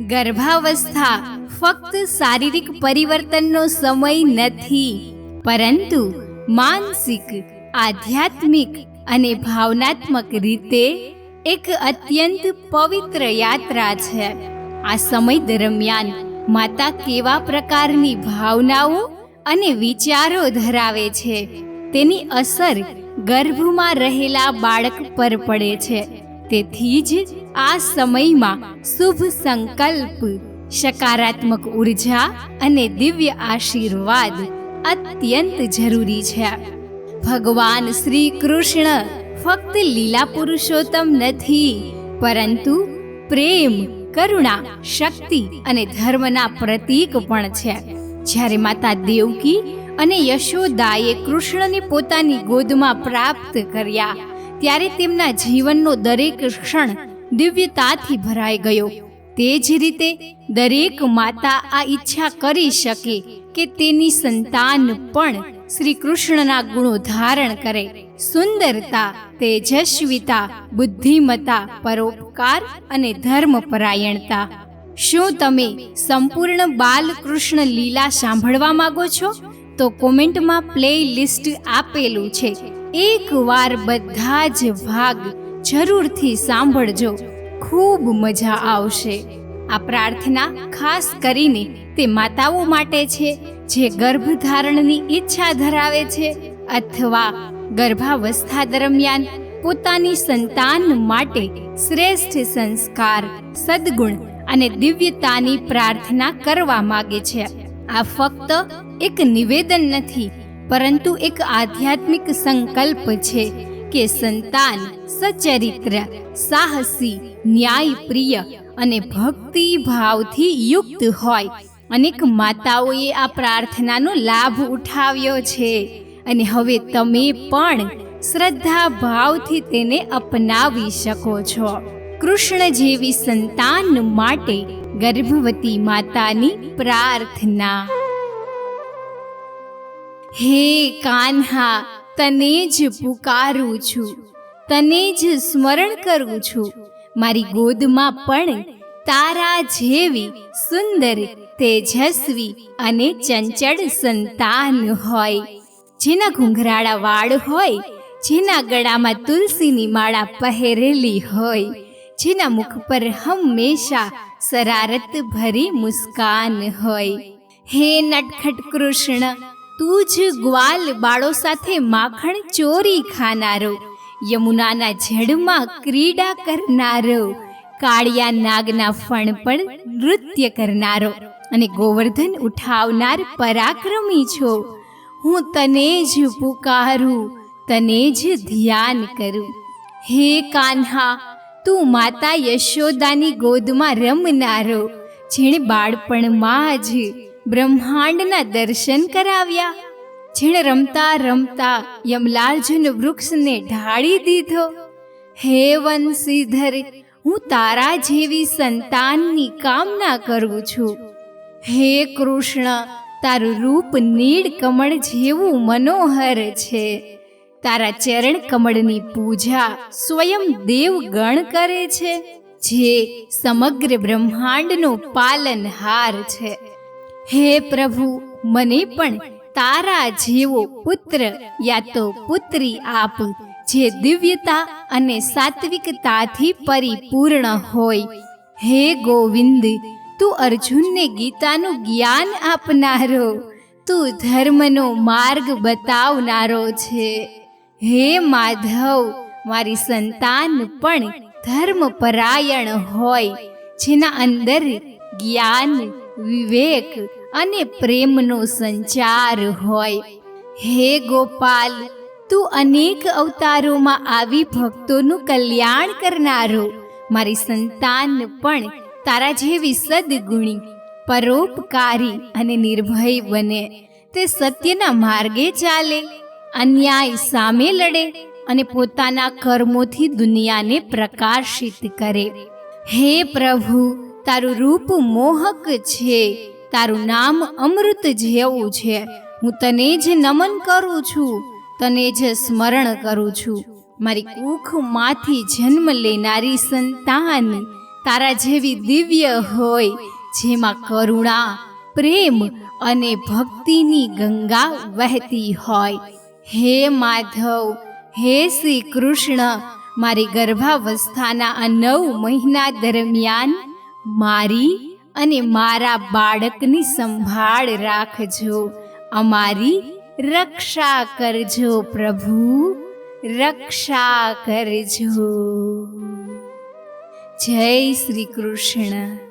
ગર્ભાવસ્થા ફક્ત શારીરિક પરિવર્તનનો સમય નથી, પરંતુ માનસિક, આધ્યાત્મિક અને ભાવનાત્મક રીતે એક અત્યંત પવિત્ર યાત્રા છે. આ સમય દરમિયાન માતા કેવા પ્રકારની ભાવનાઓ અને વિચારો ધરાવે છે, તેની અસર ગર્ભમાં રહેલા બાળક પર પડે છે. તેથી જ આ સમયમાં શુભ સંકલ્પ, સકારાત્મક ઊર્જા અને દિવ્ય આશીર્વાદ અત્યંત જરૂરી છે. ભગવાન શ્રી કૃષ્ણ ફક્ત લીલા પુરુષોત્તમ નથી, પરંતુ પ્રેમ, કરુણા, શક્તિ અને ધર્મના પ્રતીક પણ છે. જ્યારે માતા દેવકી અને યશોદાએ કૃષ્ણને પોતાની ગોદમાં પ્રાપ્ત કર્યા ત્યારે તેમના જીવનનો દરેક ક્ષણ દિવ્યતાથી ભરાઈ ગયો. તે જ રીતે દરેક માતા આ ઈચ્છા કરી શકે કે તેની સંતાન પણ શ્રી કૃષ્ણના ગુણો ધારણ કરે. સુંદરતા, તેજસ્વીતા બુદ્ધિમતા પરોપકાર અને ધર્મપરાયણતા. શું તમે સંપૂર્ણ બાલકૃષ્ણ લીલા સાંભળવા માંગો છો? તો કોમેન્ટમાં પ્લે લિસ્ટ આપેલું છે. એકવાર બધા જ ભાગ જરૂરથી સાંભળજો. ખૂબ મજા આવશે. આ પ્રાર્થના ખાસ કરીને તે માતાઓ માટે છે, જે ગર્ભધારણની ઈચ્છા ધરાવે છે અથવા ગર્ભાવસ્થા દરમિયાન પોતાની સંતાન માટે શ્રેષ્ઠ સંસ્કાર, સદગુણ અને દિવ્યતાની પ્રાર્થના કરવા માગે છે. આ ફક્ત એક નિવેદન નથી પરંતુ એક આધ્યાત્મિક સંકલ્પ છે કે સંતાન સચરિત્ર, સાહસી, ન્યાયપ્રિય અને ભક્તિ ભાવથી યુક્ત હોય. અનેક માતાઓએ આ પ્રાર્થનાનો લાભ ઉઠાવ્યો છે અને હવે તમે પણ શ્રદ્ધા ભાવથી તેને અપનાવી શકો છો. કૃષ્ણ જેવી સંતાન માટે ગર્ભવતી માતાની પ્રાર્થના. હે કાન્હા, તને જ પુકારું છું, તને જ સ્મરણ કરું છું. મારી ગોદમાં પણ તારા જેવી સુંદર, તેજસ્વી અને ચંચળ સંતાન હોય. જેના ઘૂંઘરાળા વાળ હોય, જેના ગળામાં તુલસીની માળા પહેરેલી હોય, જેના મુખ પર હંમેશા શરારત ભરી મુસ્કાન હોય. હે નટખટ કૃષ્ણ તું જ ગ્વાલ બાળો સાથે માખણ ચોરી ખાનારો, યમુનાના જડમાં ક્રીડા કરનારો, કાળિયા નાગના ફણ પણ નૃત્ય કરનારો અને ગોવર્ધન ઉઠાવનાર પરાક્રમી છો. હું તને જ પુકારું, તને જ ધ્યાન કરું. હે કાન્હા, તું માતા યશોદાની ગોદમાં રમનારો, જેણે બાળપણમાં જ બ્રહ્માંડના દર્શન કરાવ્યા. જેણે રમતા રમતા યમલાર્જુન વૃક્ષને ઢાળી દીધો. હે વંશીધર, હું તારા જેવી સંતાનની કામના કરું છું. હે કૃષ્ણ, તારું રૂપ નીળ કમળ જેવું મનોહર છે. તારા ચરણ કમળની પૂજા સ્વયં દેવગણ કરે છે. જે સમગ્ર બ્રહ્માંડનો પાલનહાર છે. હે પ્રભુ, મને પણ તારા જેવો પુત્ર યા તો પુત્રી આપ, જે દિવ્યતા અને સાત્વિકતાથી પરિપૂર્ણ હોય. હે ગોવિંદ, તું અર્જુનને ગીતાનું જ્ઞાન આપનારો, તું ધર્મનો માર્ગ બતાવનારો છે. હે માધવ, મારી સંતાન પણ ધર્મપરાયણ હોય, જેના અંદર જ્ઞાન, વિવેક અને પ્રેમનો સંચાર હોય. હે ગોપાલ, તું અનેક અવતારોમાં આવી ભક્તોનું કલ્યાણ કરનારો. મારી સંતાન પણ તારા જેવી સદગુણી, પરોપકારી અને નિર્ભય બને. તે સત્યના માર્ગે ચાલે, અન્યાય સામે લડે અને પોતાના કર્મોથી દુનિયાને પ્રકાશિત કરે. હે પ્રભુ, તારું રૂપ મોહક છે. તારું નામ અમૃત જેવું છે. હું તને જ નમન કરું છું, તને જ સ્મરણ કરું છું. મારી કુખમાંથી જન્મ લેનારી સંતાન તારા જેવી દિવ્ય હોય, જેમાં કરુણા, પ્રેમ અને ભક્તિની ગંગા વહેતી હોય. હે માધવ, હે શ્રી કૃષ્ણ, મારી ગર્ભાવસ્થાના આ નવ મહિના દરમિયાન મારી અને મારા બાળકની સંભાળ રાખજો. અમારી રક્ષા કરજો પ્રભુ. રક્ષા કરજો. જય શ્રી કૃષ્ણ.